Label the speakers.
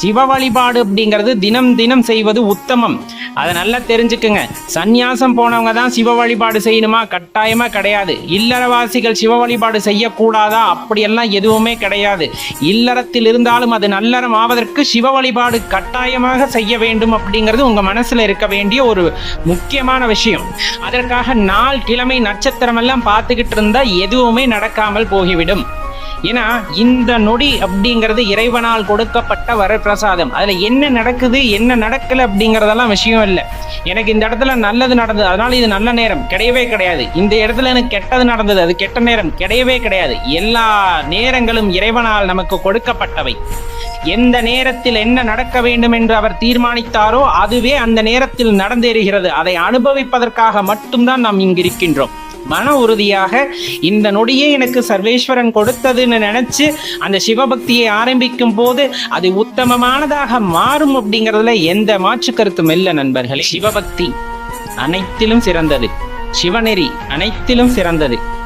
Speaker 1: சிவ வழிபாடு அப்படிங்கிறது தினம் தினம் செய்வது உத்தமம். அதை நல்லா தெரிஞ்சுக்குங்க. சந்நியாசம் போனவங்க தான் சிவ வழிபாடு செய்யணுமா? கட்டாயமா கிடையாது. இல்லறவாசிகள் சிவ வழிபாடு செய்யக்கூடாதா? அப்படியெல்லாம் எதுவுமே கிடையாது. இல்லறத்தில் இருந்தாலும் அது நல்லறம் ஆவதற்கு சிவ வழிபாடு கட்டாயமாக செய்ய வேண்டும் அப்படிங்கிறது உங்க மனசுல இருக்க வேண்டிய ஒரு முக்கியமான விஷயம். அதற்காக நாள் கிழமை நட்சத்திரம் எல்லாம் பார்த்துக்கிட்டு இருந்தா எதுவுமே நடக்காமல் போகிவிடும். ஏன்னா இந்த நொடி அப்படிங்கிறது இறைவனால் கொடுக்கப்பட்ட வரப்பிரசாதம். அதில் என்ன நடக்குது என்ன நடக்கலை அப்படிங்கிறதெல்லாம் விஷயம் இல்லை. எனக்கு இந்த இடத்துல நல்லது நடந்தது அதனால இது நல்ல நேரம். கிடையவே கிடையாது. இந்த இடத்துல எனக்கு கெட்டது நடந்தது அது கெட்ட நேரம். கிடையவே கிடையாது. எல்லா நேரங்களும் இறைவனால் நமக்கு கொடுக்கப்பட்டவை. எந்த நேரத்தில் என்ன நடக்க வேண்டும் என்று அவர் தீர்மானித்தாரோ அதுவே அந்த நேரத்தில் நடந்தேறுகிறது. அதை அனுபவிப்பதற்காக மட்டும்தான் நாம் இங்கு இருக்கின்றோம் மன உறுதியாக இந்த நொடியே எனக்கு சர்வேஸ்வரன் கொடுத்ததுன்னு நினைச்சு அந்த சிவபக்தியை ஆரம்பிக்கும் போது அது உத்தமமானதாக மாறும் அப்படிங்கிறதுல எந்த மாற்று கருத்தும் இல்லை நண்பர்களே. சிவபக்தி அனைத்திலும் சிறந்தது. சிவநெறி அனைத்திலும் சிறந்தது.